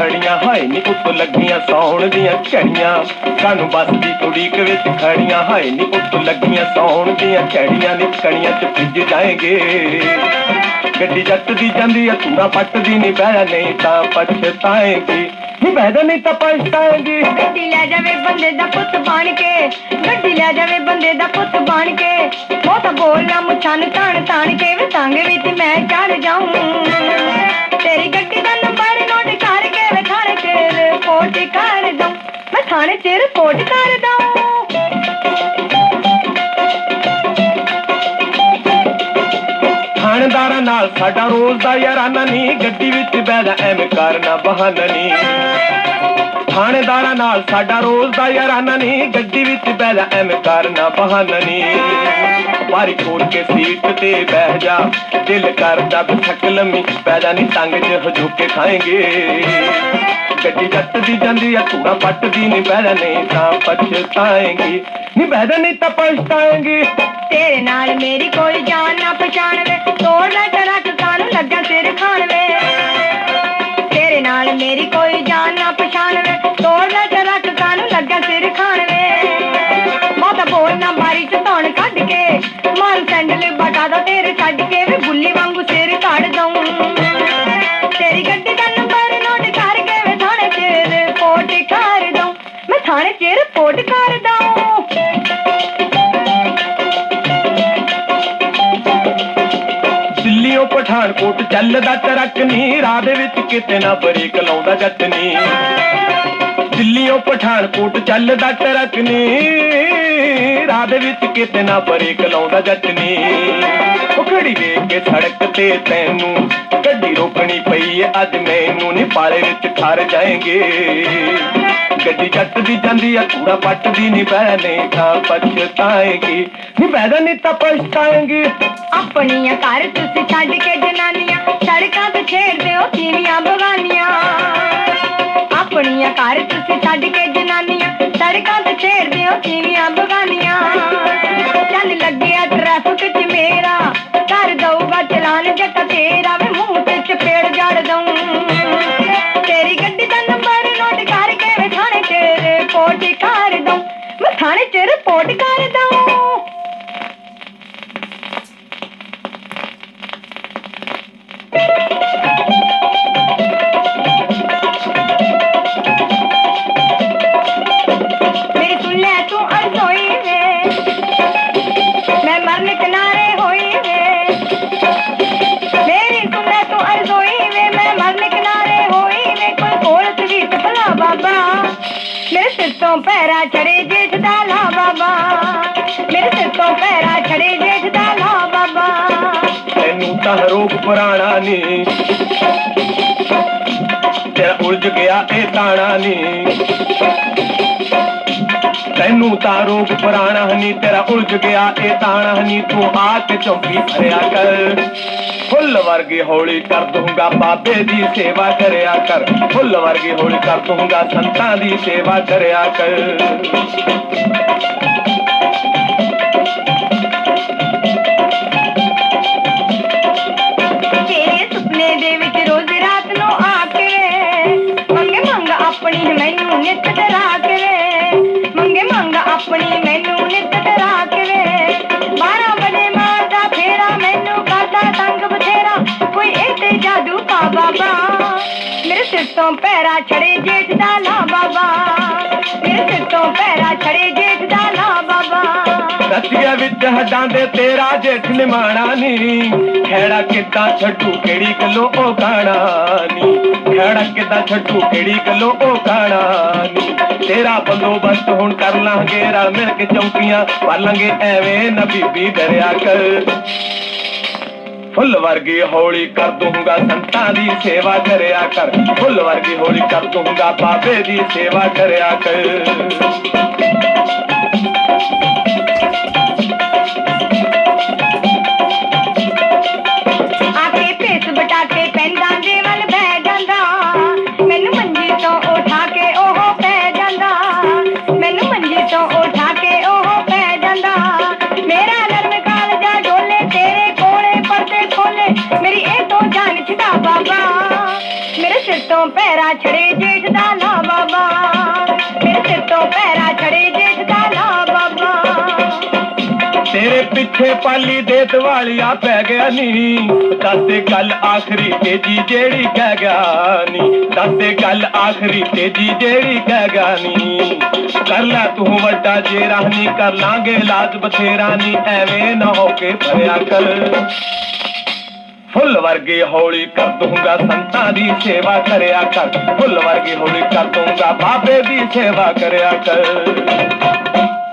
ਬੱਸ ਦੀ ਖੜੀਆਂ, ਹਾਏ ਨੀ ਉੱਤੋਂ ਲੱਗੀਆਂ ਸੌਣ ਦੀਆਂ ਝੜੀਆਂ। ਕਾਨੂੰ ਬੱਸ ਦੀ ਵਿੱਚ ਖੜੀਆਂ, ਹਾਏ ਨੀ ਉੱਤੋਂ ਲੱਗੀਆਂ ਸੌਣ ਦੀਆਂ ਝੜੀਆਂ। ਨੀ ਕਣੀਆਂ ਚ ਭਿੱਜ ਜਾਏਂਗੇ। ਗੱਡੀ ਜੱਟ ਦੀ ਜਾਂਦੀ ਆ ਤੂੜਾ ਪੱਟਦੀ ਨਹੀਂ ਬਹਿ ਨਹੀਂ ਤਾਂ ਪਛਤਾਏਂਗੀ। ਨਹੀਂ ਬਹਿ ਨਹੀਂ ਤਾਂ ਪਛਤਾਏਂਗੀ। ਗੱਡੀ ਲੈ ਜਾਵੇ ਬੰਦੇ ਦਾ ਪੁੱਤ ਬਣ ਕੇ। ਗੱਡੀ ਲੈ ਜਾਵੇ ਬੰਦੇ ਦਾ ਪੁੱਤ ਬਣ ਕੇ। ਉਹ ਤਾਂ ਬੋਲਣਾ ਮੁੱਛਾਂ ਨੂੰ ਤਾਣ ਤਾਣ ਕੇ। ਵੇ ਵਿੱਚ ਮੈਂ ਥਾਣੇ ਕਰ ਦਊਂ ਥਾਣੇਦਾਰਾਂ ਨਾਲ ਸਾਡਾ ਰੋਜ਼ ਦਾ ਯਾਰਾਨਾ ਨਹੀਂ ਗੱਡੀ ਵਿੱਚ ਬਹਿਦਾ ਐਵੇਂ ਕਰਨਾ ਬਹਾਨਾ ਨਹੀਂ ਥਾਣੇਦਾਰਾਂ ਨਾਲ ਸਾਡਾ ਰੋਜ਼ ਦਾ ਯਾਰਾਨਾ ਨਹੀਂ ਗੱਡੀ ਵਿੱਚ ਬਹਿਦਾ ਐਵੇਂ ਕਰਨਾ ਬਹਾਨਾ ਨਹੀਂ ਵਾਰੀ ਖੋਲ ਕੇ ਸੀਟ ਤੇ ਬਹਿ ਜਾ, ਦਿਲ ਕਰਦਾ ਬਿਠਕ ਲੰਮੀ ਪੈਦਾ ਨਹੀਂ ਟੰਗ 'ਚ ਹਜੂਕੇ ਖਾਏਂਗੇ। ਗੱਡੀ ਜੱਟ ਜਾਂਦੀ ਆ ਧੂੜਾ ਪੱਟਦੀ ਨਹੀਂ ਬਹਿਦਾ ਨਹੀਂ ਤਾਂ ਪਛਤਾਏਂਗੀ। ਨਹੀਂ ਬਹਿਦਾ ਨਹੀਂ ਤਾਂ ਪਛਤਾਏਂਗੀ। ਤੇਰੇ ਨਾਲ ਮੇਰੀ ਕੋਈ ਜਾਨ ਨਾ ਪਛਾਣ ਵੇ ਤੋੜ ਲੈ ਟਰੱਕ ਕਾਨੂੰ ਲੱਗਾ ਸਿਰ ਖਾਣ ਵੇ ਤੇਰੇ ਨਾਲ ਮੇਰੀ ਕੋਈ ਜਾਨ ਨਾ ਪਛਾਣ ਵੇ ਤੋੜ ਲੈ ਟਰੱਕ ਕਾਨੂੰ ਲੱਗਾ ਸਿਰ ਖਾਣ ਵੇ ਮਾਤਾ ਬੋਲ ਨਾ ਬਾਰੀ ਚ ਧੌਣ ਕੱਢ ਕੇ ਮਾਲ ਸੈਂਡਲ ਬਟਾ ਦੋ ਤੇਰੇ ਛੱਡ ਕੇ। ਥਾਣੇ ਚ ਰਿਪੋਰਟ ਕਰ ਦਊਂ ਦਿੱਲੀੋਂ ਪਠਾਨਕੋਟ ਚੱਲਦਾ ਟਰੱਕ ਨਹੀਂ ਰਾਹ ਦੇ ਵਿੱਚ ਕਿਤੇ ਨਾ ਬ੍ਰੇਕ ਲਾਉਂਦਾ ਜੱਟ ਨਹੀਂ ਦਿੱਲੀੋਂ ਪਠਾਨਕੋਟ ਚੱਲਦਾ ਟਰੱਕ ਨਹੀਂ ਰਾਹ ਦੇ ਵਿੱਚ ਕਿਤੇ ਨਾ ਬ੍ਰੇਕ ਲਾਉਂਦਾ ਜੱਟ ਨਹੀਂ ਉਹ ਖੜੀ ਵੇਖ ਕੇ ਸੜਕ ਤੇ ਤੈਨੂੰ ਗੱਡੀ ਰੋਕਣੀ ਪਈ ਏ ਅੱਜ ਮੈਨੂੰ ਨੀ ਪਾਲੇ ਵਿੱਚ ਖਰ ਜਾਏਂਗੇ। ਗੱਡੀ ਜੱਟ ਦੀ ਜਾਂਦੀ ਆ, ਕੂੜਾ ਪੱਟਦੀ ਨਹੀਂ ਬਹਿ ਨਹੀਂ ਤਾਂ ਪਛਤਾਏਂਗੀ ਨਹੀਂ ਬਹਿਦਾ ਨਹੀਂ ਤਾਂ ਪਛਤਾਏਂਗੀ। ਆਪਣੀਆਂ ਘਰ ਤੁਸੀਂ ਛੱਡ ਕੇ ਜਨਾਨੀਆਂ, ਸੜਕਾਂ ਤੇ ਛੇੜਦੇ ਹੋ, ਤੀਵੀਆਂ ਬਗਾਨੀਆਂ ਆਪਣੀਆਂ ਘਰ ਤੁਸੀਂ ਛੱਡ ਕੇ ਜਨਾਨੀਆਂ, ਸੜਕਾਂ ਤੇ ਛੇੜਦੇ ਹੋ, ਤੀਵੀਆਂ ਬਗਾਨੀਆਂ ਚੱਲ ਲੱਗਿਆ ਟ੍ਰੈਫਿਕ ਸੁਣ ਵੇ ਮੈਂ ਮਰਨ ਕਿਨਾਰੇ ਹੋਈ ਵੇ ਮੇਰੀ ਸੁਣ ਤੂੰ ਅਰਜ਼ੋਈ ਵੇ, ਮੈਂ ਮਰਨ ਕਿਨਾਰੇ ਹੋਈ ਵੇ। ਕੋਈ ਕੋਲ ਵੀ ਭਲਾ ਬਾਬਾ। ਮੇਰੇ ਸਿਰ ਤੋਂ ਪੈਰਾ ਚੜੇ ਜੇਠ ਦਾ ਲਾ ਬਾਬਾ ਮੇਰੇ ਸਿਰ ਤੋਂ ਪੈਰਾ ਚੜੇ ਜੇਠ ਦਾ ਲਾ ਬਾਬਾ ਤੈਨੂੰ ਤਾਂ ਰੋਗ ਪੁਰਾਣਾ ਨੀ। ਤੇਰਾ ਉਲਝ ਗਿਆ ਇਹ ਤਾਣਾ ਨੀ। ਤੈਨੂੰ ਤਾਂ ਰੋਗ ਪੁਰਾਣਾ ਨੀ ਤੇਰਾ ਉਲਝ ਗਿਆ ਇਹ ਤਾਣਾ ਨੀ ਤੂੰ ਆ ਕੇ ਚੌਂਕੀ ਭਰਿਆ ਕਰ। ਫੁੱਲ ਵਰਗੀ ਹੌਲੀ ਕਰ ਦੂੰਗਾ ਬਾਬੇ ਦੀ ਸੇਵਾ ਕਰਿਆ ਕਰ। ਫੁੱਲ ਵਰਗੀ ਹੌਲੀ ਕਰ ਦੂੰਗਾ ਸੰਤਾਂ ਦੀ ਸੇਵਾ ਕਰਿਆ ਕਰ। ਰਾਤ ਨੂੰ ਮੈਨੂੰ ਨਿੱਤ ਡਰਾ ਤੇ ਤੋਂ ਪੈਰਾ ਛੜੇ ਜੇਠ ਦਾ ਲਾ ਬਾਬਾ। ਮੇਰੇ ਸਿਰ ਤੋਂ ਪੈਰਾ ਛੜੇ ਜੇਠ ਦਾ ਲਾ ਬਾਬਾ। ਰਤੀਆ ਵਿੱਚ ਹੱਡਾਂ ਦੇ ਤੇਰਾ ਜੇਠ ਨਿਮਾਣਾ ਨੀ। ਖੇੜਾ ਕਿੱਦਾਂ ਛੱਡੂ, ਕਿਹੜੀ ਗੱਲੋਂ ਉਹ ਗਾਣਾ ਨੀ। ਖੇੜਾ ਕਿੱਦਾਂ ਛੱਡੂ ਕਿਹੜੀ ਗੱਲੋਂ ਉਹ ਗਾਣਾ ਤੇਰਾ ਬੰਦੋਬਸਤ ਹੁਣ ਕਰ ਲਾਂਗੇ ਰਲ ਮਿਲ ਕੇ ਚੌਂਕੀਆਂ, ਪਾਲਾਂਗੇ ਐਵੇਂ ਨਾ ਬੀਬੀ ਦਰਿਆ ਕਰ ਫੁੱਲ ਵਰਗੀ ਹੌਲੀ ਕਰ ਦੂੰਗਾ ਸੰਤਾਂ ਦੀ ਸੇਵਾ ਕਰਿਆ ਕਰ। ਫੁੱਲ ਵਰਗੀ ਹੌਲੀ ਕਰ ਦੂੰਗਾ ਬਾਬੇ ਦੀ ਸੇਵਾ ਕਰਿਆ ਕਰ। ਤੋਂ ਪੈਰਾ ਛੜੇ ਜੇਠ ਦਾ ਲਾ ਬਾਬਾ। ਮੇਰੇ ਸਿਰ ਤੋਂ ਪੈਰਾ ਛੜੇ ਜੇਠ ਦਾ ਲਾ ਬਾਬਾ। ਤੇਰੇ ਪਿੱਛੇ ਪਾਲੀ ਦੇ ਦਿਵਾਲੀਆ ਪੈ ਗਿਆ ਨੀ। ਦੱਸੇ ਗੱਲ ਆਖਰੀ ਤੇਜੀ ਜਿਹੜੀ ਕਹਿ ਗਿਆ ਨੀ। ਦੱਸੇ ਗੱਲ ਆਖਰੀ ਤੇਜੀ ਜਿਹੜੀ ਕਹਿ ਗਿਆ ਨੀ। ਕਰ ਲੈ ਤੂੰ ਵੱਡਾ ਜੇ ਰਹਿਨੀ ਕਰ ਲਾਂਗੇ ਲਾਜ ਬਥੇਰਾ ਨੀ। ਐਵੇਂ ਨਾ ਹੋ ਕੇ ਭਰਿਆ ਕਰ ਫੁੱਲ ਵਰਗੇ ਹੌਲੀ ਕਰ ਦੂੰਗਾ ਸੰਤਾਂ ਦੀ ਸੇਵਾ ਕਰਿਆ ਕਰ। ਫੁੱਲ ਵਰਗੇ ਹੌਲੀ ਕਰ ਦੂੰਗਾ ਬਾਬੇ ਦੀ ਸੇਵਾ ਕਰਿਆ ਕਰ।